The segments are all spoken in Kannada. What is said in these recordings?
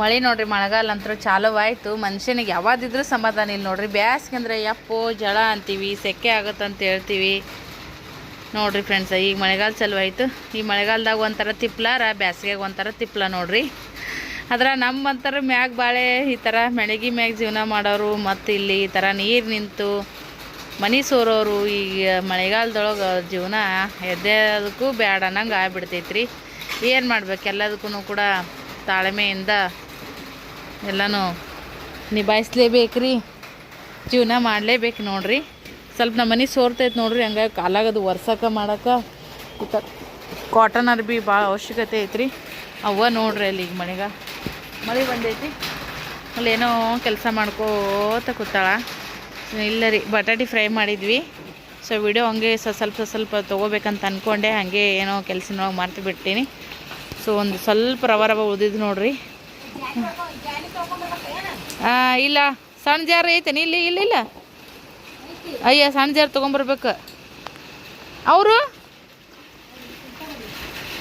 ಮಳೆ ನೋಡ್ರಿ ಮಳೆಗಾಲ ಅಂತೂ ಚಾಲೂ ಆಯಿತು ಮನುಷ್ಯನಿಗೆ ಯಾವಾದಿದ್ರೂ ಸಮಾಧಾನ ಇಲ್ಲ ನೋಡ್ರಿ. ಬ್ಯಾಸ್ಗೆ ಅಂದ್ರೆ ಯಪ್ಪೋ, ಜಳ ಅಂತೀವಿ, ಸೆಕೆ ಆಗುತ್ತಂತ ಹೇಳ್ತೀವಿ. ನೋಡ್ರಿ ಫ್ರೆಂಡ್ಸ್ ಈಗ ಮಳೆಗಾಲ ಚಲೋ ಈ ಮಳೆಗಾಲದಾಗ ಒಂಥರ ತಿಪ್ಲಾರ ಬ್ಯಾಸಿಗೆ ಒಂಥರ ತಿಪ್ಲ ನೋಡ್ರಿ. ಅದ್ರ ನಮ್ಮಂತರ ಮ್ಯಾಗ ಬಾಳೆ, ಈ ಥರ ಮೆಣಗಿ ಮ್ಯಾಗ ಜೀವನ ಮಾಡೋರು, ಮತ್ತು ಇಲ್ಲಿ ಈ ಥರ ನೀರು ನಿಂತು ಮನೆ ಸೋರೋರು ಈಗ ಮಳೆಗಾಲದೊಳಗೆ ಜೀವನ ಎದ್ದೇದಕ್ಕೂ ಬ್ಯಾಡ ಅನ್ನಂಗೆ ಆಗ್ಬಿಡ್ತೈತ್ರಿ. ಏನು ಮಾಡ್ಬೇಕು? ಎಲ್ಲದಕ್ಕೂ ಕೂಡ ತಾಳ್ಮೆಯಿಂದ ಎಲ್ಲನೂ ನಿಭಾಯಿಸ್ಲೇಬೇಕ್ರಿ. ಜೀವನ ಮಾಡಲೇಬೇಕು ನೋಡ್ರಿ. ಸ್ವಲ್ಪ ನಮ್ಮ ಮನೆ ಸೋರ್ತೈತೆ ನೋಡ್ರಿ, ಹಂಗಾಗಿ ಕಾಲಾಗದು ಒರ್ಸಕ್ಕೆ ಥರ ಕಾಟನ್ ಅರ್ಬಿ ಭಾಳ ಅವಶ್ಯಕತೆ ಐತ್ರಿ. ಅವ್ವ ನೋಡ್ರಿ ಅಲ್ಲಿ ಈಗ ಮನೆಗೆ. ಮಳೆ ಬಂದೈತಿ. ಅಲ್ಲಿ ಏನೋ ಕೆಲಸ ಮಾಡ್ಕೋತ ಕೂತಾಳ. ಇಲ್ಲ ರೀ, ಬಟಾಟಿ ಫ್ರೈ ಮಾಡಿದ್ವಿ. ಸೊ ವಿಡಿಯೋ ಹಂಗೆ ಸ ಸ್ವಲ್ಪ ಸ್ವಲ್ಪ ತೊಗೋಬೇಕಂತ ಅಂದ್ಕೊಂಡೆ ಹಾಗೆ ಏನೋ ಕೆಲಸನೊಳಗೆ ಮರ್ತು ಬಿಡ್ತೀನಿ ಸೊ ಒಂದು ಸ್ವಲ್ಪ ರವ ರವ ಉಳಿದಿದ್ದು ನೋಡ್ರಿ. ಹಾಂ ಇಲ್ಲ ಸಣ್ಣ ಜಾರ್ ಐತೇನು? ಇಲ್ಲಿ, ಇಲ್ಲ ಇಲ್ಲ. ಅಯ್ಯ ಸಣ್ಣ ಜಾರ್ ತೊಗೊಂಬರ್ಬೇಕು. ಅವರು?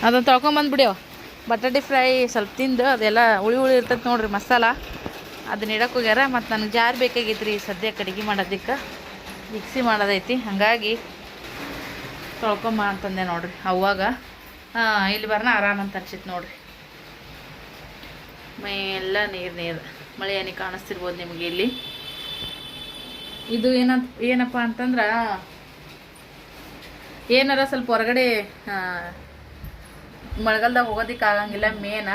ಅದನ್ನು ತೊಳ್ಕೊಂಬಂದ್ಬಿಡ್ಯವ ಬಟಾಟೆ ಫ್ರೈ ಸ್ವಲ್ಪ ತಿಂದು ಅದೆಲ್ಲ ಉಳಿ ಉಳಿ ಇರ್ತೈತೆ ನೋಡ್ರಿ ಮಸಾಲ. ಅದನ್ನ ಇಡಕ್ಕೆ ಹೋಗ್ಯಾರ. ಮತ್ತು ನನಗೆ ಜಾರ್ ಬೇಕಾಗಿತ್ತು ರೀ ಸದ್ಯಕ್ಕೆ ಅಡುಗೆ ಮಾಡೋದಕ್ಕೆ. ಮಿಕ್ಸಿ ಮಾಡೋದೈತಿ. ಹಾಗಾಗಿ ತೊಳ್ಕೊಂಬ ಅಂತಂದೆ ನೋಡ್ರಿ ಅವಾಗ ಇಲ್ಲಿ ಬರ್ನ ಆರಾಮ ಅಂತ ಅನ್ಸಿತ್ತು ನೋಡ್ರಿ. ಮೈ ಎಲ್ಲ ನೀರು ನೀರು. ಮಳೆ ಏನಿ ಕಾಣಿಸ್ತಿರ್ಬೋದು ನಿಮಗೆ ಇಲ್ಲಿ. ಇದು ಏನ ಏನಪ್ಪ ಅಂತಂದ್ರೆ ಏನಾರ ಸ್ವಲ್ಪ ಹೊರಗಡೆ ಮಳೆಗಾಲದಾಗ ಹೋಗೋದಿಕ್ಕೆ ಆಗಂಗಿಲ್ಲ ಮೇನ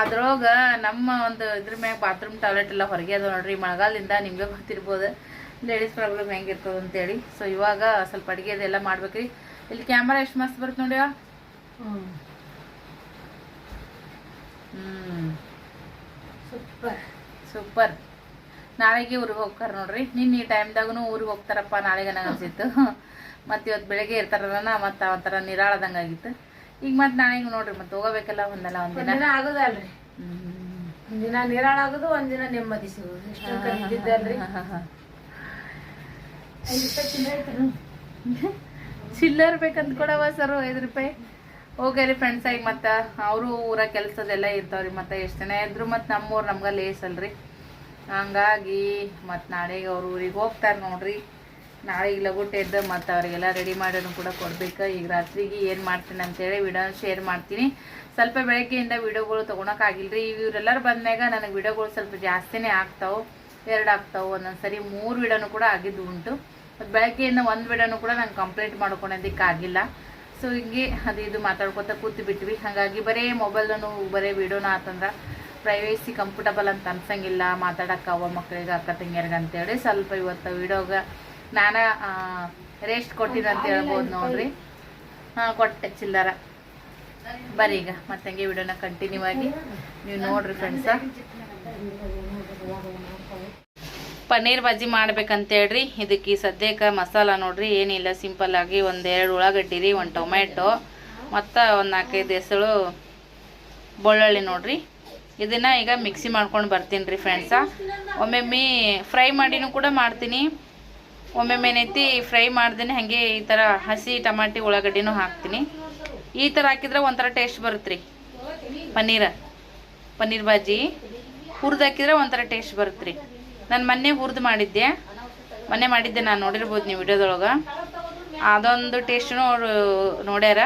ಅದ್ರೊಳಗೆ ನಮ್ಮ ಒಂದು ಇದ್ರ ಮ್ಯಾಗ ಬಾತ್ರೂಮ್ ಟಾಯ್ಲೆಟ್ ಎಲ್ಲ ಹೊರಗೆ ಅದ ನೋಡ್ರಿ. ಮಳೆಗಾಲದಿಂದ ನಿಮಗೆ ಗೊತ್ತಿರ್ಬೋದು. ಲೇಡೀಸ್ ಪ್ರಾಬ್ಲಮ್ ಹೆಂಗಿರ್ತದೆ ಅಂತೇಳಿ. ಸೊ ಇವಾಗ ಸ್ವಲ್ಪ ಅಡುಗೆ ಅದೆಲ್ಲ ಮಾಡ್ಬೇಕ್ರಿ. ಇಲ್ಲಿ ಕ್ಯಾಮ್ರಾ ಎಷ್ಟು ಮಸ್ತ್ ಬರುತ್ತೆ ನೋಡಿ ಹ್ಞೂ ಸೂಪರ್. ಸೂಪರ್ ನಾಳೆಗೆ ಊರಿಗೆ ಹೋಗ್ತಾರೆ ನೋಡ್ರಿ. ನಿನ್ನ ಈ ಟೈಮ್ದಾಗೂ ಊರಿಗೆ ಹೋಗ್ತಾರಪ್ಪ ನಾಳೆಗೆ ನಂಗೆ ಅನ್ಸಿತ್ತು. ಮತ್ತು ಇವತ್ತು ಬೆಳಗ್ಗೆ ಇರ್ತಾರಲ್ಲ ಮತ್ತು ಒಂಥರ ನಿರಾಳದಂಗೆ ಆಗಿತ್ತು. ಈಗ ಮತ್ತೆ ನಾಳೆಗೆ ನೋಡ್ರಿ ಮತ್ತೆ ಹೋಗಬೇಕಲ್ಲ ಒಂದಲ್ಲ ಒಂದಿನ. ಆಗೋದಲ್ರಿ. ಒಂದಿನ ಒಂದಿನ ನಿರಾಳಾಗೋದು ಒಂದಿನ ನೆಮ್ಮದಿ ಸಿಗೋದು. ಚಿಲ್ಲರ್ ಬೇಕಂತ ಕೊಡವ ಸರ್ ಐದು ರೂಪಾಯಿ. ಹೋಗ್ಯಾರಿ ಫ್ರೆಂಡ್ಸ್ ಈಗ ಮತ್ತು? ಅವರು ಊರ ಕೆಲಸದೆಲ್ಲ ಇರ್ತಾವ್ರಿ ಮತ್ತು, ಎಷ್ಟು ಜನ ಇದ್ರು ಮತ್ತು ನಮ್ಮೂರು ನಮ್ಗೆ ಲೇಸ್ ಅಲ್ರಿ. ಹಂಗಾಗಿ ಮತ್ತು ನಾಳೆಗೆ ಅವ್ರು ಊರಿಗೆ ಹೋಗ್ತಾರೆ ನೋಡ್ರಿ. ಈಗ ಲಗುಟ್ ಎದ್ದು ಮತ್ತು ಅವರಿಗೆಲ್ಲ ರೆಡಿ ಮಾಡೋನು ಕೂಡ ಕೊಡ್ಬೇಕು. ಈಗ ರಾತ್ರಿಗೆ ಏನು ಮಾಡ್ತೀನಿ ಅಂತೇಳಿ ವಿಡಿಯೋ ಶೇರ್ ಮಾಡ್ತೀನಿ. ಸ್ವಲ್ಪ ಬೆಳಗ್ಗೆಯಿಂದ ವಿಡಿಯೋಗಳು ತೊಗೊಳಕ್ಕಾಗಿಲ್ರಿ ಇವರೆಲ್ಲರೂ ಬಂದ್ಮ್ಯಾಗ ನನಗೆ ವಿಡಿಯೋಗಳು ಸ್ವಲ್ಪ ಜಾಸ್ತಿನೇ ಆಗ್ತಾವೆ. ಎರಡು ಆಗ್ತಾವೆ. ಒಂದೊಂದು ಸರಿ ಮೂರು ವಿಡಿಯೋನು ಕೂಡ ಆಗಿದ್ದು ಉಂಟು. ಮತ್ತು ಬೆಳಗ್ಗೆಯಿಂದ ಒಂದು ವಿಡಿಯೋನು ಕೂಡ ನಾನು ಕಂಪ್ಲೀಟ್ ಮಾಡ್ಕೊಳೋದಕ್ಕೆ ಆಗಿಲ್ಲ ಸೊ ಹಿಂಗೆ ಅದು ಇದು ಮಾತಾಡ್ಕೊತ ಕೂತು ಬಿಟ್ವಿ ಹಾಗಾಗಿ ಬರೀ ಮೊಬೈಲನ್ನು, ಬರೀ ವಿಡಿಯೋನ ಆತಂದ್ರೆ ಪ್ರೈವೇಸಿ ಕಂಫರ್ಟಬಲ್ ಅಂತ ಅನ್ಸಂಗಿಲ್ಲ. ಮಾತಾಡಕ್ಕೆ ಅವ ಮಕ್ಕಳಿಗೆ ಅಕ್ಕ ತಂಗಿಯರ್ಗೆ ಅಂತೇಳಿ ಸ್ವಲ್ಪ ಇವತ್ತು ವಿಡಿಯೋಗ ನಾನು ರೇಸ್ಟ್ ಕೊಟ್ಟಿದ್ದೆ ಅಂತ ಹೇಳ್ಬೋದು ನೋಡ್ರಿ. ಹಾಂ, ಕೊಟ್ಟೆ ಚಿಲ್ಲರ. ಬರೀ ಈಗ ಮತ್ತೆ ಹಂಗೆ ವಿಡಿಯೋನ ಕಂಟಿನ್ಯೂ ಆಗಿ ನೀವು ನೋಡ್ರಿ ಫ್ರೆಂಡ್ಸ ಪನ್ನೀರ್ ಬಜ್ಜಿ ಮಾಡ್ಬೇಕಂತೇಳ್ರಿ. ಇದಕ್ಕೆ ಸದ್ಯಕ್ಕೆ ಮಸಾಲ ನೋಡ್ರಿ, ಏನಿಲ್ಲ. ಸಿಂಪಲ್ ಆಗಿ ಒಂದೆರಡು ಉಳ್ಳಾಗಡ್ಡಿ ರೀ, ಒಂದು ಟೊಮೆಟೊ ಮತ್ತು ಒಂದು ನಾಲ್ಕೈದು ಹೆಸರು ಬೆಳ್ಳುಳ್ಳಿ ನೋಡ್ರಿ. ಇದನ್ನ ಈಗ ಮಿಕ್ಸಿ ಮಾಡ್ಕೊಂಡು ಬರ್ತೀನಿ ರೀ ಫ್ರೆಂಡ್ಸ ಒಮ್ಮೊಮ್ಮೆ ಫ್ರೈ ಮಾಡಿನೂ ಕೂಡ ಮಾಡ್ತೀನಿ. ಒಮ್ಮೆಮ್ಮೆ ಏನೈತಿ ಫ್ರೈ ಮಾಡ್ದೇನೆ ಹಾಗೆ ಈ ಥರ ಹಸಿ ಟಮಾಟಿ ಉಳ್ಳಾಗಡ್ಡಿನೂ ಹಾಕ್ತೀನಿ. ಈ ಥರ ಹಾಕಿದ್ರೆ ಒಂಥರ ಟೇಸ್ಟ್ ಬರುತ್ತೆ ರೀ. ಪನ್ನೀರ, ಪನ್ನೀರ್ ಬಾಜಿ ಹುರಿದು ಹಾಕಿದ್ರೆ ಒಂಥರ ಟೇಸ್ಟ್ ಬರುತ್ತೆ ರೀ. ನಾನು ಮೊನ್ನೆ ಹುರಿದು ಮಾಡಿದ್ದೆ. ಮೊನ್ನೆ ಮಾಡಿದ್ದೆ ನಾನು ನೋಡಿರ್ಬೋದು ನೀವು ವಿಡಿಯೋದೊಳಗೆ. ಅದೊಂದು ಟೇಸ್ಟೂ ಅವರು ನೋಡ್ಯಾರ.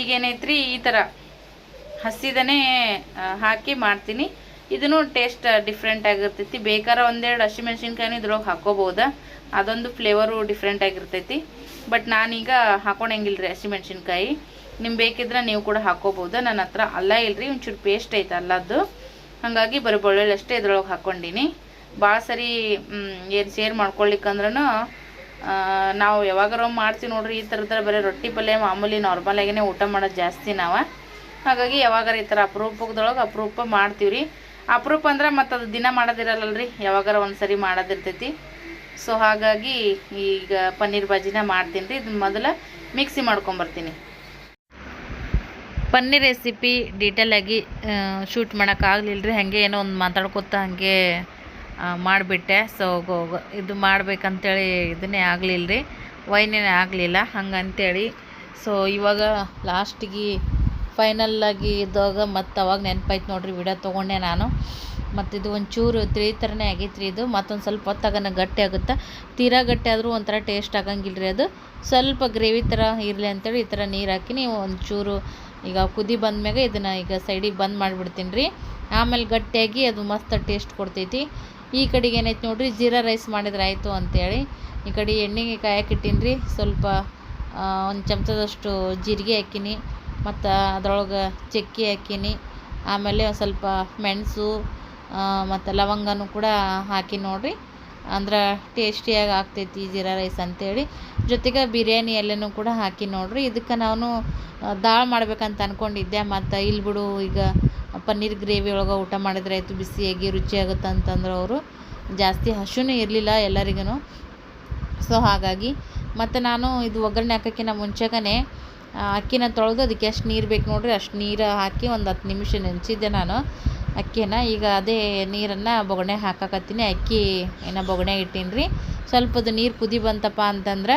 ಈಗ ಏನೈತ್ರಿ, ಈ ಥರ ಹಸಿದನೇ ಹಾಕಿ ಮಾಡ್ತೀನಿ. ಇದನ್ನು ಟೇಸ್ಟ್ ಡಿಫ್ರೆಂಟ್ ಆಗಿರ್ತೈತಿ. ಬೇಕಾರ ಒಂದೆರಡು ಹಸಿಮೆಣ್ಸಿನ್ಕಾಯಿನೂ ಇದ್ರೊಳಗೆ ಹಾಕೋಬೋದ. ಅದೊಂದು ಫ್ಲೇವರು ಡಿಫ್ರೆಂಟ್ ಆಗಿರ್ತೈತಿ. ಬಟ್ ನಾನೀಗ ಹಾಕೊಂಡಂಗಿಲ್ಲ ರೀ ಹಸಿಮೆಣ್ಸಿನ್ಕಾಯಿ. ನಿಮ್ಗೆ ಬೇಕಿದ್ರೆ ನೀವು ಕೂಡ ಹಾಕೋಬೋದು. ನನ್ನ ಹತ್ರ ಅಲ್ಲ ಇಲ್ರಿ, ಒಂಚೂರು ಪೇಸ್ಟ್ ಐತೆ ಅಲ್ಲದ್ದು. ಹಾಗಾಗಿ ಬರೀ ಬೆಳ್ಳುಳ್ಳಿ ಅಷ್ಟೇ ಇದ್ರೊಳಗೆ ಹಾಕ್ಕೊಂಡಿನಿ ಭಾಳ ಸರಿ ಏನು ಶೇರ್ ಮಾಡ್ಕೊಳ್ಲಿಕ್ಕಂದ್ರೂ ನಾವು ಯಾವಾಗಾರ ಮಾಡ್ತೀವಿ ನೋಡ್ರಿ, ಈ ಥರದ್ರ ಬರೀ ರೊಟ್ಟಿ ಪಲ್ಯ ಮಾಮೂಲಿ ನಾರ್ಮಲ್ ಆಗಿನೇ ಊಟ ಮಾಡೋದು ಜಾಸ್ತಿ ನಾವು. ಹಾಗಾಗಿ ಯಾವಾಗಾರ ಈ ಥರ ಅಪರೂಪದೊಳಗೆ ಅಪರೂಪ ಮಾಡ್ತೀವಿ ರೀ ಅಪರೂಪ ಅಂದ್ರೆ ಮತ್ತು ಅದು ದಿನ ಮಾಡೋದಿರಲ್ಲಲ್ರಿ, ಯಾವಾಗಾರ ಒಂದು ಸರಿ ಮಾಡೋದಿರ್ತೈತಿ. ಸೊ ಹಾಗಾಗಿ ಈಗ ಪನ್ನೀರ್ ಬಾಜಿನ ಮಾಡ್ತೀನಿ ರೀ ಇದನ್ನ ಮೊದಲು ಮಿಕ್ಸಿ ಮಾಡ್ಕೊಂಬರ್ತೀನಿ. ಪನ್ನೀರ್ ರೆಸಿಪಿ ಡೀಟೇಲಾಗಿ ಶೂಟ್ ಮಾಡೋಕ್ಕಾಗಲಿಲ್ಲ ರೀ ಹಾಗೆ ಏನೋ ಒಂದು ಮಾತಾಡ್ಕೊತ ಹಾಗೆ ಮಾಡಿಬಿಟ್ಟೆ. ಸೊ ಇದು ಮಾಡ್ಬೇಕಂತೇಳಿ ಇದನ್ನೇ ಆಗಲಿಲ್ಲ ರೀ ವೈನೇ ಆಗಲಿಲ್ಲ. ಹಂಗಂತೇಳಿ. ಸೊ ಇವಾಗ ಲಾಸ್ಟಿಗೆ ಫೈನಲ್ಲಾಗಿ ಇದ್ದಾಗ ಮತ್ತು ಅವಾಗ ನೆನಪಾಯ್ತು ನೋಡಿರಿ ವಿಡಿಯೋ ತೊಗೊಂಡೆ ನಾನು. ಮತ್ತು ಇದು ಒಂಚೂರು ತ್ರೀ ಥರನೇ ಆಗೈತೆ ರೀ ಇದು. ಮತ್ತೊಂದು ಸ್ವಲ್ಪ ಹೊತ್ತಾಗನ ಗಟ್ಟಿ ಆಗುತ್ತೆ? ತೀರಾ ಗಟ್ಟಿ ಆದರೂ ಒಂಥರ ಟೇಸ್ಟ್ ಆಗಂಗಿಲ್ಲ ರೀ ಅದು. ಸ್ವಲ್ಪ ಗ್ರೇವಿ ಥರ ಇರಲಿ ಅಂತೇಳಿ ಈ ಥರ ನೀರು ಹಾಕಿ ನೀವು ಒಂಚೂರು ಈಗ ಕುದಿ ಬಂದ್ಮ್ಯಾಗ ಇದನ್ನು ಈಗ ಸೈಡಿಗೆ ಬಂದ್ ಮಾಡಿಬಿಡ್ತೀನಿ ರೀ. ಆಮೇಲೆ ಗಟ್ಟಿಯಾಗಿ ಅದು ಮಸ್ತ್ ಟೇಸ್ಟ್ ಕೊಡ್ತೈತಿ. ಈ ಕಡೆಗೆ ಏನೈತೆ ನೋಡ್ರಿ, ಜೀರಾ ರೈಸ್ ಮಾಡಿದ್ರೆ ಆಯಿತು ಅಂಥೇಳಿ ಈ ಕಡೆ ಎಣ್ಣೆಗೆ ಕಾಯಕ್ಕೆ ರೀ ಸ್ವಲ್ಪ ಒಂದು ಚಮಚದಷ್ಟು ಜೀರಿಗೆ ಹಾಕಿನಿ, ಮತ್ತು ಅದ್ರೊಳಗೆ ಚಕ್ಕೆ ಹಾಕೀನಿ, ಆಮೇಲೆ ಸ್ವಲ್ಪ ಮೆಣಸು ಮತ್ತು ಲವಂಗನೂ ಕೂಡ ಹಾಕಿ ನೋಡಿರಿ. ಅಂದ್ರೆ ಟೇಸ್ಟಿಯಾಗಿ ಆಗ್ತೈತಿ ಜೀರಾ ರೈಸ್ ಅಂತೇಳಿ. ಜೊತೆಗೆ ಬಿರಿಯಾನಿ ಎಲ್ಲನೂ ಕೂಡ ಹಾಕಿ ನೋಡಿರಿ. ಇದಕ್ಕೆ ನಾನು ದಾಲ್ ಮಾಡ್ಬೇಕಂತ ಅಂದ್ಕೊಂಡಿದ್ದೆ ಮತ್ತು ಇಲ್ಲಿ ಬಿಡು ಈಗ ಪನ್ನೀರ್ ಗ್ರೇವಿ ಒಳಗೆ ಊಟ ಮಾಡಿದ್ರೆ ಆಯಿತು ಬಿಸಿಯಾಗಿ ರುಚಿಯಾಗುತ್ತೆ ಅಂತಂದ್ರೆ ಅವರು. ಜಾಸ್ತಿ ಹಸುನೂ ಇರಲಿಲ್ಲ ಎಲ್ಲರಿಗೂ ಸೊ ಹಾಗಾಗಿ ಮತ್ತು ನಾನು ಇದು ಒಗ್ಗರಣೆ ಹಾಕೋಕ್ಕಿಂತ ಮುಂಚೆಗೇ ಅಕ್ಕಿನ ತೊಳೆದು ಅದಕ್ಕೆ ಎಷ್ಟು ನೀರು ಬೇಕು ನೋಡ್ರಿ, ಅಷ್ಟು ನೀರು ಹಾಕಿ ಒಂದು ಹತ್ತು ನಿಮಿಷ ನೆನೆಸಿದ್ದೆ ನಾನು. ಅಕ್ಕಿನ ಈಗ ಅದೇ ನೀರನ್ನು ಬೊಗಣೆ ಹಾಕಕತ್ತೀನಿ. ಅಕ್ಕಿ ಏನ ಬೊಗಣೆ ಇಟ್ಟೀನಿ ರೀ ಸ್ವಲ್ಪ ಅದು ನೀರು ಕುದಿ ಬಂತಪ್ಪ ಅಂತಂದ್ರೆ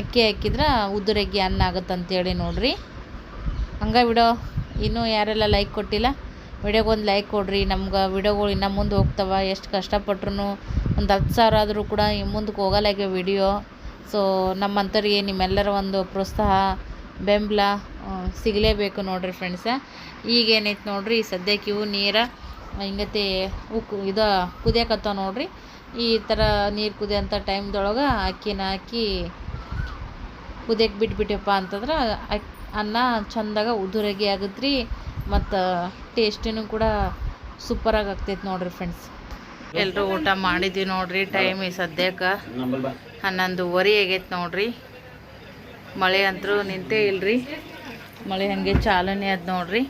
ಅಕ್ಕಿ ಹಾಕಿದ್ರೆ ಉದುರಗಿ ಅನ್ನ ಆಗುತ್ತೆ ನೋಡಿರಿ. ಹಂಗೆ ವಿಡಿಯೋ ಇನ್ನೂ ಯಾರೆಲ್ಲ ಲೈಕ್ ಕೊಟ್ಟಿಲ್ಲ, ವಿಡಿಯೋಗೆ ಒಂದು ಲೈಕ್ ಕೊಡ್ರಿ. ನಮ್ಗೆ ವಿಡಿಯೋಗಳು ಇನ್ನೂ ಮುಂದೆ ಹೋಗ್ತವೆ. ಎಷ್ಟು ಕಷ್ಟಪಟ್ರೂ ಒಂದು ಹತ್ತು ಸಾವಿರ ಆದರೂ ಕೂಡ ಮುಂದಕ್ಕೆ ಹೋಗಲ್ಲಾಗೆ ವಿಡಿಯೋ ಸೊ ನಮ್ಮಂಥವ್ರಿಗೆ ನಿಮ್ಮೆಲ್ಲರ ಒಂದು ಪ್ರೋತ್ಸಾಹ, ಬೆಂಬಲ ಸಿಗಲೇಬೇಕು ನೋಡ್ರಿ ಫ್ರೆಂಡ್ಸ ಈಗೇನೈತೆ ನೋಡಿರಿ, ಸದ್ಯಕ್ಕೆ ಇವು ನೀರು, ಹಿಂಗತಿ ಉಕ್ಕು ಇದು ಕುದಿಯಕತ್ತಾವ ನೋಡಿರಿ. ಈ ಥರ ನೀರು ಕುದಿಯೋಂಥ ಟೈಮ್ದೊಳಗೆ ಅಕ್ಕಿನ ಹಾಕಿ ಕುದಿಯಕ್ಕೆ ಬಿಟ್ಬಿಟ್ಟಪ್ಪ ಅಂತಂದ್ರೆ ಅಕ್ ಅನ್ನ ಚಂದಾಗ ಉದುರಾಗಿ ಆಗುತ್ತೆ ರೀ ಮತ್ತು ಟೇಸ್ಟಿನೂ ಕೂಡ ಸೂಪರಾಗಿ ಆಗ್ತೈತೆ ನೋಡ್ರಿ ಫ್ರೆಂಡ್ಸ್ ಎಲ್ಲರೂ ಊಟ ಮಾಡಿದ್ವಿ ನೋಡ್ರಿ ಟೈಮ್ ಈ ಸದ್ಯಕ್ಕೆ. ಹನ್ನೊಂದುವರೆ ಆಗೈತೆ ನೋಡ್ರಿ. ಮಳೆ ಅಂತರೂ ನಿಂತೇ ಇಲ್ರಿ. ಮಳೆ ಹಾಗೆ ಚಾಲನೆ ಅದು ನೋಡ್ರಿ.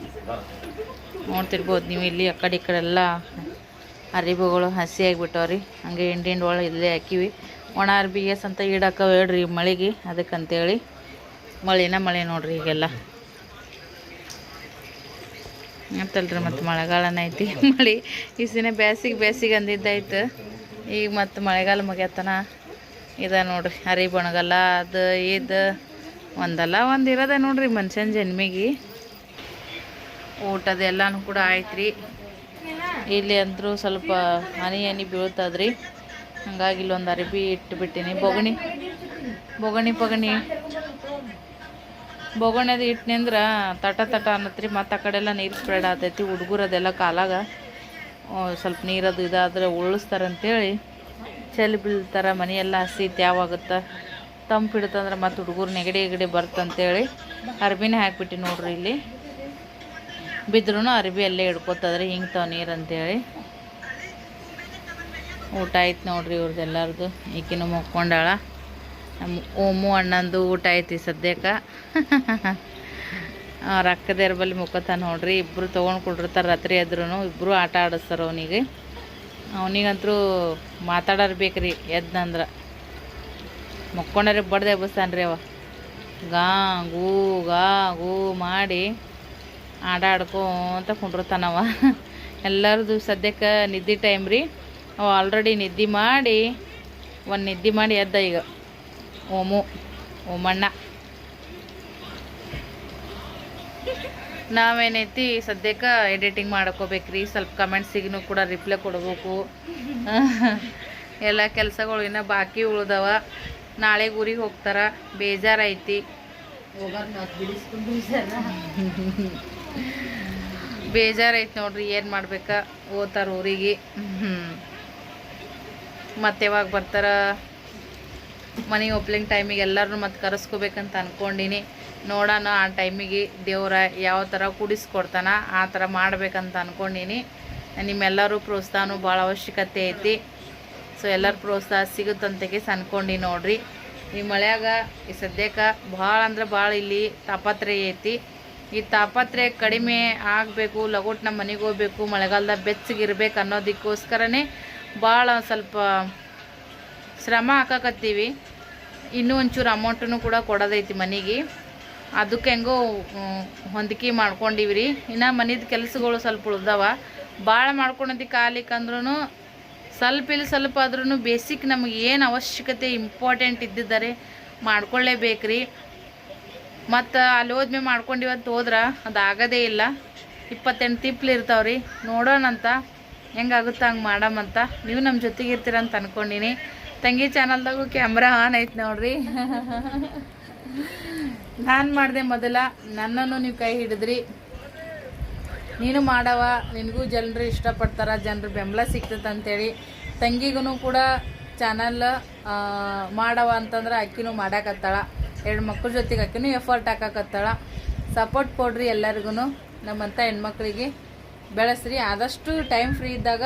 ನೋಡ್ತಿರ್ಬೋದು ನೀವು ಇಲ್ಲಿ ಆ ಕಡೆ ಈ ಕಡೆ ಎಲ್ಲ ಅರಿಬುಗಳು ಹಸಿ ಆಗಿಬಿಟ್ಟವ್ರಿ. ಹಂಗೆ ಹಿಂಡಿ ಹಿಂಡಿ ಒಳಗೆ ಇಲ್ಲೇ ಹಾಕಿವಿ. ಒಣ ಅರ್ಬಿಗೆಸ್ ಅಂತ ಇಡಕ್ಕೆ ಹೇಳ್ರಿ ಮಳೆಗೆ ಅದಕ್ಕಂತೇಳಿ. ಮಳೆನ ಮಳೆ ನೋಡ್ರಿ ಈಗೆಲ್ಲ. ಮತ್ತಲ್ರಿ ಮತ್ತು ಮಳೆಗಾಲನ ಐತಿ. ಮಳೆ ಈ ದಿನ ಬ್ಯಾಸಿಗೆ ಬ್ಯಾಸಿಗೆ ಅಂದಿದ್ದಾಯ್ತು ಈಗ ಮತ್ತು ಮಳೆಗಾಲ ಮುಗಿಯತ್ತನ ಇದ ನೋಡ್ರಿ ಹರಿ ಬಣಗಲ್ಲ ಅದು ಇದು ಒಂದಲ್ಲ ಒಂದು ಇರೋದೆ ನೋಡ್ರಿ ಮನುಷ್ಯನ ಜನ್ಮಿಗೆ. ಊಟದ ಎಲ್ಲನೂ ಕೂಡ ಆಯ್ತು ಇಲ್ಲಿ ಅಂದರೂ ಸ್ವಲ್ಪ ಹನಿ ಹನಿ ಬೀಳ್ತದ್ರಿ. ಹಂಗಾಗಿ ಇಲ್ಲೊಂದು ಅರಿಬಿ ಇಟ್ಬಿಟ್ಟಿನಿ. ಬೊಗಣಿ ಬೊಗಣಿ ಪಗಣಿ ಬೊಗಣೆದು ಇಟ್ನಿಂದ್ರೆ ತಟ ತಟ ಅನ್ನತ್ರಿ, ಮತ್ತು ಆ ಕಡೆ ಎಲ್ಲ ನೀರು ಸ್ಪ್ರೆಡ್ ಆತೈತಿ ಹುಡುಗರು ಅದೆಲ್ಲ ಕಾಲಾಗ ಸ್ವಲ್ಪ ನೀರದು ಇದಾದ್ರೆ ಉಳಿಸ್ತಾರಂತೇಳಿ ಚಳಿ ಬೀಳ್ತಾರ, ಮನೆಯೆಲ್ಲ ಹಸಿ ತ್ಯಾವಾಗುತ್ತೆ. ತಂಪು ಹಿಡಿತಂದ್ರೆ ಮತ್ತು ಹುಡುಗರು ನೆಗಡಿ ಗಿಗಡಿ ಬರ್ತಂತೇಳಿ ಅರ್ಬಿನೇ ಹಾಕಿಬಿಟ್ಟು ನೋಡ್ರಿ ಇಲ್ಲಿ. ಬಿದ್ರೂ ಅರ್ಬಿ ಅಲ್ಲೇ ಹಿಡ್ಕೊತದ್ರಿ ಹಿಂಗ್ತಾವ ನೀರು ಅಂತೇಳಿ ಊಟ ಆಯ್ತು ನೋಡ್ರಿ ಇವ್ರದ್ದು ಎಲ್ಲರದು ಈಕಿನೂ ಮುಕ್ಕೊಂಡಾಳ. ನಮ್ಮ ಓಮು ಅಣ್ಣಂದು ಊಟ ಐತಿ ಸದ್ಯಕ್ಕೆ. ಅಕ್ಕದೇರ ಬಲ್ಲಿ ಮುಖತ ನೋಡ್ರಿ ಇಬ್ಬರು ತೊಗೊಂಡು ಕೊಟ್ಟಿರ್ತಾರೆ ರಾತ್ರಿ ಎದ್ರು ಇಬ್ಬರು ಆಟ ಆಡಿಸ್ತಾರೆ ಅವನಿಗೆ. ಅವನಿಗಂತೂ ಮಾತಾಡೋರು ಬೇಕ್ರಿ ಮಕ್ಕೊಂಡ್ರೆ ಮಕ್ಕೊಂಡರೆ ಬಡ್ದೆ ರೀ ಅವ. ಗಾ ಗೂ ಗಾ ಗೂ ಮಾಡಿ ಆಟ ಆಡ್ಕೊಂತ ಕುಂಡಿರ್ತಾನವ ಎಲ್ಲರದು ಸದ್ಯಕ್ಕೆ ನಿದ್ದೆ ಟೈಮ್ ರೀ ಅವ ಆಲ್ರೆಡಿ ನಿದ್ದೆ ಮಾಡಿ, ಒಂದು ನಿದ್ದೆ ಮಾಡಿ ಎದ್ದ ಈಗ. ಓಮು ಓಮಣ್ಣ. ನಾವೇನೈತಿ ಸದ್ಯಕ್ಕೆ ಎಡಿಟಿಂಗ್ ಮಾಡ್ಕೋಬೇಕ್ರಿ. ಸ್ವಲ್ಪ ಕಮೆಂಟ್ಸಿಗೂ ಕೂಡ ರಿಪ್ಲೈ ಕೊಡಬೇಕು. ಎಲ್ಲ ಕೆಲಸಗಳು ಇನ್ನೂ ಬಾಕಿ ಉಳ್ದವ. ನಾಳೆ ಊರಿಗೆ ಹೋಗ್ತಾರ. ಬೇಜಾರೈತಿ ಬೇಜಾರೈತಿ ನೋಡ್ರಿ ಏನು ಮಾಡ್ಬೇಕಾ? ಓದ್ತಾರ ಊರಿಗೆ. ಮತ್ತೆ ಯಾವಾಗ ಬರ್ತಾರ? ಮನೆಗೆ ಒಪ್ಲಿಂಗ್ ಟೈಮಿಗೆ ಎಲ್ಲರೂ ಮತ್ತೆ ಕರೆಸ್ಕೋಬೇಕಂತ ಅಂದ್ಕೊಂಡಿನಿ ನೋಡೋಣ ಆ ಟೈಮಿಗೆ ದೇವ್ರ ಯಾವ ಥರ ಕುಡಿಸ್ಕೊಡ್ತಾನ, ಆ ಥರ ಮಾಡ್ಬೇಕಂತ ಅಂದ್ಕೊಂಡಿನಿ ನಿಮ್ಮೆಲ್ಲರೂ ಪ್ರೋತ್ಸಾಹನೂ ಭಾಳ ಅವಶ್ಯಕತೆ ಐತಿ. ಸೊ ಎಲ್ಲರ ಪ್ರೋತ್ಸಾಹ ಸಿಗುತ್ತಂತಕ್ಕೆ ಅನ್ಕೊಂಡು ನೋಡ್ರಿ. ಈ ಮಳೆಯಾಗ ಈ ಸದ್ಯಕ್ಕೆ ಭಾಳ ಅಂದ್ರೆ ಭಾಳ ಇಲ್ಲಿ ತಾಪತ್ರೆ ಐತಿ. ಈ ತಾಪತ್ರೆ ಕಡಿಮೆ ಆಗಬೇಕು ಲಗೋಟ್ ನಮ್ಮ ಮನೆಗೆ ಹೋಗ್ಬೇಕು ಮಳೆಗಾಲದಾಗ ಬೆಚ್ಚಗಿರ್ಬೇಕು ಅನ್ನೋದಕ್ಕೋಸ್ಕರನೇ ಭಾಳ ಸ್ವಲ್ಪ ಶ್ರಮ ಹಾಕಕತ್ತೀವಿ. ಇನ್ನೂ ಒಂಚೂರು ಅಮೌಂಟನ್ನು ಕೂಡ ಕೊಡೋದೈತಿ ಮನೆಗೆ. ಅದಕ್ಕೆ ಹೆಂಗೋ ಹೊಂದಿಕೆ ಮಾಡ್ಕೊಂಡಿವಿ ರೀ ಇನ್ನು ಮನೆದು ಕೆಲಸಗಳು ಸ್ವಲ್ಪ ಉಳ್ದವ. ಭಾಳ ಮಾಡ್ಕೊಳೋದಕ್ಕೆ ಕಾಲಿಕ್ಕಂದ್ರೂ ಸ್ವಲ್ಪ ಇಲ್ಲಿ ಸ್ವಲ್ಪ ಆದ್ರೂ ಬೇಸಿಕ್ ನಮಗೆ ಏನು ಅವಶ್ಯಕತೆ ಇಂಪಾರ್ಟೆಂಟ್ ಇದ್ದಿದ್ದಾರೆ ಮಾಡ್ಕೊಳ್ಳೇಬೇಕು ರೀ ಮತ್ತು ಅಲ್ಲಿ ಹೋದ್ಮೆ ಮಾಡ್ಕೊಂಡಿವತ್ತು ಹೋದ್ರೆ ಅದು ಆಗೋದೇ ಇಲ್ಲ. ಇಪ್ಪತ್ತೆಂಟು ತಿಪ್ಲು ರೀ ನೋಡೋಣಂತ. ಹೆಂಗಾಗುತ್ತೆ ಹಂಗೆ ಮಾಡಮಂತ. ನೀವು ನಮ್ಮ ಜೊತೆಗೆ ಇರ್ತೀರ ಅಂತ ಅನ್ಕೊಂಡಿನಿ. ತಂಗಿ ಚಾನಲ್ದಾಗು ಕ್ಯಾಮ್ರಾ ಆನ್ ಐತೆ ನೋಡ್ರಿ. ನಾನು ಮಾಡಿದೆ ಮೊದಲ, ನನ್ನನ್ನು ನೀವು ಕೈ ಹಿಡಿದ್ರಿ. ನೀನು ಮಾಡವ, ನಿನಗೂ ಜನರು ಇಷ್ಟಪಡ್ತಾರ, ಜನರು ಬೆಂಬಲ ಸಿಗ್ತದೆ ಅಂತೇಳಿ ತಂಗಿಗೂ ಕೂಡ ಚಾನಲ್ ಮಾಡವ ಅಂತಂದ್ರೆ ಅಕ್ಕಿನೂ ಮಾಡಾಕತ್ತಾಳ. ಎರಡು ಮಕ್ಕಳ ಜೊತೆಗೆ ಅಕ್ಕಿನೂ ಎಫರ್ಟ್ ಹಾಕಾಕತ್ತಾಳ. ಸಪೋರ್ಟ್ ಕೊಡ್ರಿ ಎಲ್ಲರಿಗೂ ನಮ್ಮಂಥ ಹೆಣ್ಮಕ್ಳಿಗೆ. ಬೆಳೆಸ್ರಿ, ಆದಷ್ಟು ಟೈಮ್ ಫ್ರೀ ಇದ್ದಾಗ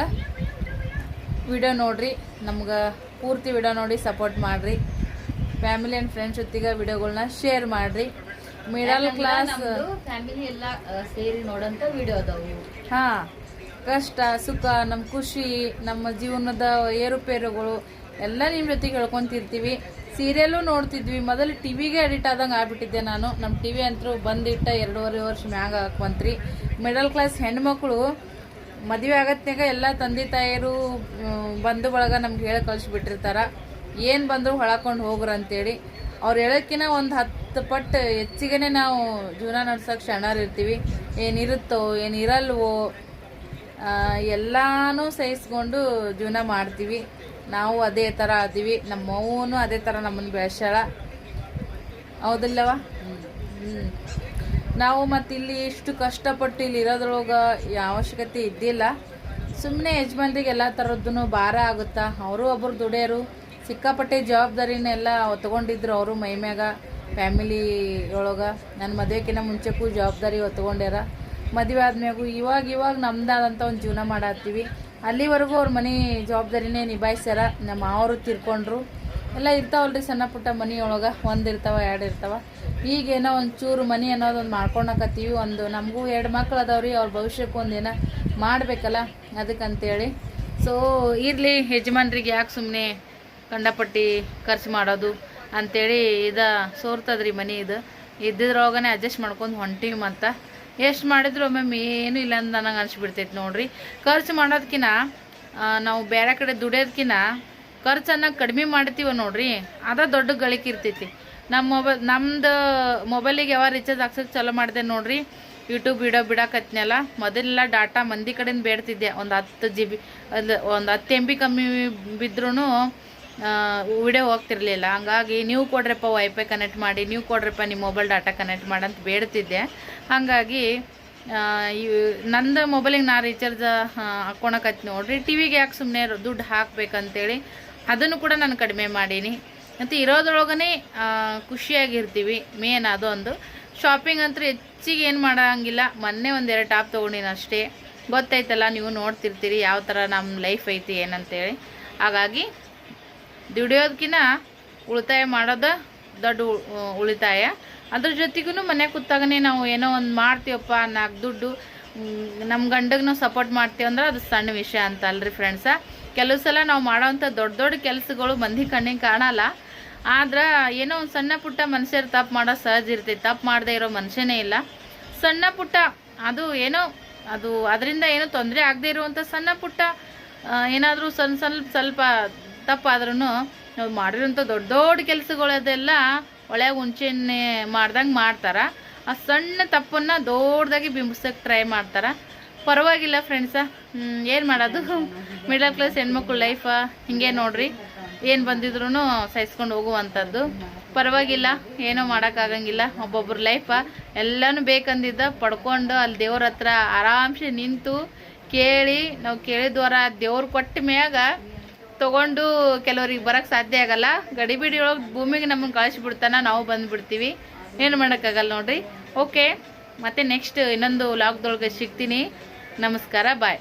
ವಿಡಿಯೋ ನೋಡ್ರಿ. ನಮ್ಗೆ ಪೂರ್ತಿ ವಿಡಿಯೋ ನೋಡಿ ಸಪೋರ್ಟ್ ಮಾಡಿರಿ. ಫ್ಯಾಮಿಲಿ ಆ್ಯಂಡ್ ಫ್ರೆಂಡ್ಸ್ ಜೊತೆಗೆ ವಿಡಿಯೋಗಳನ್ನ ಶೇರ್ ಮಾಡಿರಿ. ಮಿಡಲ್ ಕ್ಲಾಸ್ ಫ್ಯಾಮಿಲಿ ಎಲ್ಲ ಸೇರಿ ನೋಡಂತ ವಿಡಿಯೋ ಅದಾವು. ಹಾ ಕಷ್ಟ ಸುಖ ನಮ್ಮ ಖುಷಿ ನಮ್ಮ ಜೀವನದ ಏರುಪೇರುಗಳು ಎಲ್ಲ ನಿಮ್ಮ ಜೊತೆಗೆ ಹೇಳ್ಕೊತಿರ್ತೀವಿ ಸೀರಿಯಲ್ಲು ನೋಡ್ತಿದ್ವಿ. ಮೊದಲು ಟಿವಿಗೆ ಅಡಿಟ್ ಆದಂಗೆ ಆಗ್ಬಿಟ್ಟಿದ್ದೆ ನಾನು. ನಮ್ಮ ಟಿ ವಿ ಅಂತೂ ಬಂದಿಟ್ಟ ಎರಡೂವರೆ ವರ್ಷ ಮ್ಯಾಗ ಹಾಕ್ವಂತ್ರಿ ಮಿಡಲ್ ಕ್ಲಾಸ್ ಹೆಣ್ಮಕ್ಳು ಮದುವೆ ಆಗತ್ನಾಗ ಎಲ್ಲ ತಂದೆ ತಾಯಿಯರು ಬಂಧು ಬಳಗ ನಮ್ಗೆ ಹೇಳಿ ಕಳಿಸ್ಬಿಟ್ಟಿರ್ತಾರ. ಏನು ಬಂದರೂ ಹೊಳಕೊಂಡು ಹೋಗ್ರು ಅಂತೇಳಿ. ಅವ್ರು ಹೇಳೋಕ್ಕಿಂತ ಒಂದು ಹತ್ತು ಪಟ್ಟು ಹೆಚ್ಚಿಗೆ ನಾವು ಜೀವನ ನಡ್ಸೋಕೆ ಶರಣರಿರ್ತೀವಿ ಏನಿರುತ್ತೋ ಏನಿರಲ್ವೋ ಎಲ್ಲನೂ ಸಹಿಸ್ಕೊಂಡು ಜೀವನ ಮಾಡ್ತೀವಿ. ನಾವು ಅದೇ ಥರ ಆದೀವಿ. ನಮ್ಮ ಅವನು ಅದೇ ಥರ ನಮ್ಮನ್ನು ಬೆಳೆಸ್ಯಾಳ. ಹೌದಿಲ್ಲವಾ? ಹ್ಞೂ ನಾವು ಮತ್ತು ಇಲ್ಲಿ ಇಷ್ಟು ಕಷ್ಟಪಟ್ಟು ಇಲ್ಲಿ ಇರೋದ್ರೊಳಗೆ ಅವಶ್ಯಕತೆ ಇದ್ದಿಲ್ಲ. ಸುಮ್ಮನೆ ಯಜಮಾನ್ರಿಗೆ ಎಲ್ಲ ಥರದ್ದು ಭಾರ ಆಗುತ್ತಾ? ಅವರು ಒಬ್ಬರು ದುಡಿಯರು. ಸಿಕ್ಕಾಪಟ್ಟೆ ಜವಾಬ್ದಾರಿನೆಲ್ಲ ಹೊತ್ಕೊಂಡಿದ್ರು ಅವರು ಮೈಮ್ಯಾಗ ಫ್ಯಾಮಿಲಿ ಒಳಗೆ. ನನ್ನ ಮದುವೆಕಿನ್ನ ಮುಂಚೆಕ್ಕೂ ಜವಾಬ್ದಾರಿ ಹೊತ್ಕೊಂಡ್ಯಾರ ಮದುವೆ ಆದ್ಮ್ಯಾಗೂ ಇವಾಗ ಇವಾಗ ನಮ್ದಾದಂಥ ಒಂದು ಜೀವನ ಮಾಡತ್ತೀವಿ. ಅಲ್ಲಿವರೆಗೂ ಅವ್ರ ಮನೆ ಜವಾಬ್ದಾರಿನೇ ನಿಭಾಯಿಸ್ಯಾರ. ನಮ್ಮ ಮಾವರು ತಿರ್ಕೊಂಡ್ರು. ಎಲ್ಲ ಇರ್ತಾವಲ್ರಿ ಸಣ್ಣ ಪುಟ್ಟ ಮನೆಯೊಳಗೆ. ಒಂದು ಇರ್ತಾವ, ಎರಡು ಇರ್ತಾವ. ಈಗೇನೋ ಒಂದು ಚೂರು ಮನಿ ಅನ್ನೋದೊಂದು ಮಾಡ್ಕೊಳಕತ್ತೀವಿ ಒಂದು ನಮಗೂ ಎರಡು ಮಕ್ಳು ಅದಾವ್ರಿ, ಅವ್ರ ಭವಿಷ್ಯಕ್ಕೆ ಒಂದು ಏನೋ ಮಾಡಬೇಕಲ್ಲ ಅದಕ್ಕಂತೇಳಿ. ಸೊ ಇರಲಿ ಯಜಮಾನ್ರಿಗೆ ಯಾಕೆ ಸುಮ್ಮನೆ ಕಂಡಪಟ್ಟಿ ಖರ್ಚು ಮಾಡೋದು ಅಂಥೇಳಿ ಇದು ಸೋರ್ತದ್ರಿ ಮನೆ ಇದು. ಇದ್ದಿದ್ರೊಳಗನೆ ಅಡ್ಜಸ್ಟ್ ಮಾಡ್ಕೊಂಡು ಹೊಂಟೀವಿ ಮತ್ತು. ಎಷ್ಟು ಮಾಡಿದ್ರು ಒಮ್ಮೊಮ್ಮೆ ಏನು ಇಲ್ಲ ಅಂತ ನನಗೆ ಅನಿಸ್ಬಿಡ್ತೈತೆ ನೋಡ್ರಿ. ಖರ್ಚು ಮಾಡೋದಕ್ಕಿಂತ ನಾವು ಬೇರೆ ಕಡೆ ದುಡಿಯೋದಕ್ಕಿಂತ ಖರ್ಚನ್ನು ಕಡಿಮೆ ಮಾಡ್ತೀವ ನೋಡ್ರಿ. ಅದ ದೊಡ್ಡ ಗಳಿಕೆ ಇರ್ತೈತಿ. ನಮ್ಮ ಮೊಬೈಲ್, ನಮ್ದು ಮೊಬೈಲಿಗೆ ಯಾವ ರೀಚಾರ್ಜ್ ಹಾಕ್ಸೋಕೆ ಚಲೋ ಮಾಡಿದೆ ನೋಡ್ರಿ. ಯೂಟ್ಯೂಬ್ ವಿಡಿಯೋ ಬಿಡಾಕತ್ನಲ್ಲ ಮೊದಲೆಲ್ಲ ಡಾಟಾ ಮಂದಿ ಕಡೆಯಿಂದ ಬೇಡ್ತಿದ್ದೆ. ಒಂದು ಹತ್ತು ಜಿ ಬಿ ಅದು ಒಂದು ಹತ್ತು ಎಂ ಬಿ ಕಮ್ಮಿ ಬಿದ್ರೂ ವಿಡಿಯೋ ಹೋಗ್ತಿರ್ಲಿಲ್ಲ. ಹಂಗಾಗಿ ನೀವು ಕೊಡ್ರಪ್ಪ ವೈಫೈ ಕನೆಕ್ಟ್ ಮಾಡಿ, ನೀವು ಕೊಡ್ರಪ್ಪ ನಿಮ್ಮ ಮೊಬೈಲ್ ಡಾಟಾ ಕನೆಕ್ಟ್ ಮಾಡಂತ ಬೇಡ್ತಿದ್ದೆ. ಹಾಗಾಗಿ ನಂದು ಮೊಬೈಲಿಗೆ ನಾ ರೀಚಾರ್ಜ್ ಹಾಕ್ಕೊಳಕತ್ತಿ ನೋಡ್ರಿ. ಟಿ ವಿಗೆ ಯಾಕೆ ಸುಮ್ಮನೆ ದುಡ್ಡು ಹಾಕ್ಬೇಕಂತೇಳಿ, ಅದನ್ನು ಕೂಡ ನಾನು ಕಡಿಮೆ ಮಾಡೀನಿ. ಮತ್ತು ಆ, ಖುಷಿಯಾಗಿರ್ತೀವಿ. ಮೇನ್ ಅದೊಂದು ಶಾಪಿಂಗ್ ಅಂತೂ ಹೆಚ್ಚಿಗೆ ಏನು ಮಾಡೋಂಗಿಲ್ಲ. ಮೊನ್ನೆ ಒಂದೆರಡು ಟಾಪ್ ತೊಗೊಂಡಿನಿ ಅಷ್ಟೇ. ಗೊತ್ತೈತಲ್ಲ ನೀವು ನೋಡ್ತಿರ್ತೀರಿ ಯಾವ ಥರ ನಮ್ಮ ಲೈಫ್ ಐತಿ ಏನಂತೇಳಿ. ಹಾಗಾಗಿ ದುಡಿಯೋದಕ್ಕಿಂತ ಉಳಿತಾಯ ಮಾಡೋದು ದೊಡ್ಡ ಉಳಿತಾಯ. ಅದ್ರ ಜೊತೆಗೂ ಮನೆ ಕೂತಾಗನೇ ನಾವು ಏನೋ ಒಂದು ಮಾಡ್ತೀವಪ್ಪ ನಾಲ್ಕು ದುಡ್ಡು ನಮ್ಮ ಗಂಡಗೆ ನಾವು ಸಪೋರ್ಟ್ ಮಾಡ್ತೀವಿ ಅಂದ್ರೆ ಅದು ಸಣ್ಣ ವಿಷಯ ಅಂತ ಅಲ್ರಿ ಫ್ರೆಂಡ್ಸ ಕೆಲವು ಸಲ ನಾವು ಮಾಡೋವಂಥ ದೊಡ್ಡ ದೊಡ್ಡ ಕೆಲಸಗಳು ಮಂದಿ ಕಣ್ಣಿಗೆ ಕಾಣಲ್ಲ. ಆದ್ರೆ ಏನೋ ಒಂದು ಸಣ್ಣ ಪುಟ್ಟ ಮನುಷ್ಯರು ತಪ್ಪು ಮಾಡೋ ಸಹಜ ಇರ್ತೈತಿ ತಪ್ಪು ಮಾಡದೇ ಇರೋ ಮನುಷ್ಯನೇ ಇಲ್ಲ. ಸಣ್ಣ ಪುಟ್ಟ, ಅದು ಏನೋ, ಅದು ಅದರಿಂದ ಏನೋ ತೊಂದರೆ ಆಗದೆ ಇರುವಂಥ ಸಣ್ಣ ಪುಟ್ಟ ಏನಾದರೂ ಸಣ್ಣ ಸ್ವಲ್ಪ ಸ್ವಲ್ಪ ತಪ್ಪಾದ್ರೂ ನಾವು ಮಾಡಿರೋಂಥ ದೊಡ್ಡ ದೊಡ್ಡ ಕೆಲಸಗಳದೆಲ್ಲ ಒಳಗೆ ಹುಂಚೆಣ್ಣೆ ಮಾಡ್ದಂಗೆ ಮಾಡ್ತಾರೆ. ಆ ಸಣ್ಣ ತಪ್ಪನ್ನು ದೊಡ್ಡದಾಗಿ ಬಿಂಬಿಸೋಕೆ ಟ್ರೈ ಮಾಡ್ತಾರೆ. ಪರವಾಗಿಲ್ಲ ಫ್ರೆಂಡ್ಸ ಏನು ಮಾಡೋದು? ಮಿಡಲ್ ಕ್ಲಾಸ್ ಹೆಣ್ಮಕ್ಳು ಲೈಫ ಹಿಂಗೆ ನೋಡ್ರಿ. ಏನು ಬಂದಿದ್ರು ಸಹಿಸ್ಕೊಂಡು ಹೋಗುವಂಥದ್ದು. ಪರವಾಗಿಲ್ಲ, ಏನೋ ಮಾಡೋಕ್ಕಾಗಂಗಿಲ್ಲ. ಒಬ್ಬೊಬ್ರ ಲೈಫ ಎಲ್ಲನೂ ಬೇಕಂದಿದ್ದ ಪಡ್ಕೊಂಡು ಅಲ್ಲಿ ದೇವ್ರ ಹತ್ರ ಆರಾಮ್ಸೆ ನಿಂತು ಕೇಳಿ, ನಾವು ಕೇಳಿದ್ವರ ದೇವ್ರು ಕೊಟ್ಟ ಮ್ಯಾಗ ತಗೊಂಡು ಕೆಲವ್ರಿಗೆ ಬರಕ್ಕೆ ಸಾಧ್ಯ ಆಗಲ್ಲ. ಗಡಿಬಿಡಿ ಒಳಗೆ ಭೂಮಿಗೆ ಕಳ್ಸಿ ಕಳಿಸ್ಬಿಡ್ತಾನ ನಾವು ಬಂದ್ಬಿಡ್ತೀವಿ ಏನು ಮಾಡೋಕ್ಕಾಗಲ್ಲ ನೋಡ್ರಿ. ಓಕೆ ಮತ್ತೆ ನೆಕ್ಸ್ಟ್ ಇನ್ನೊಂದು ಲಾಕ್ದೊಳಗೆ ಸಿಗ್ತೀನಿ. ನಮಸ್ಕಾರ ಬಾಯ್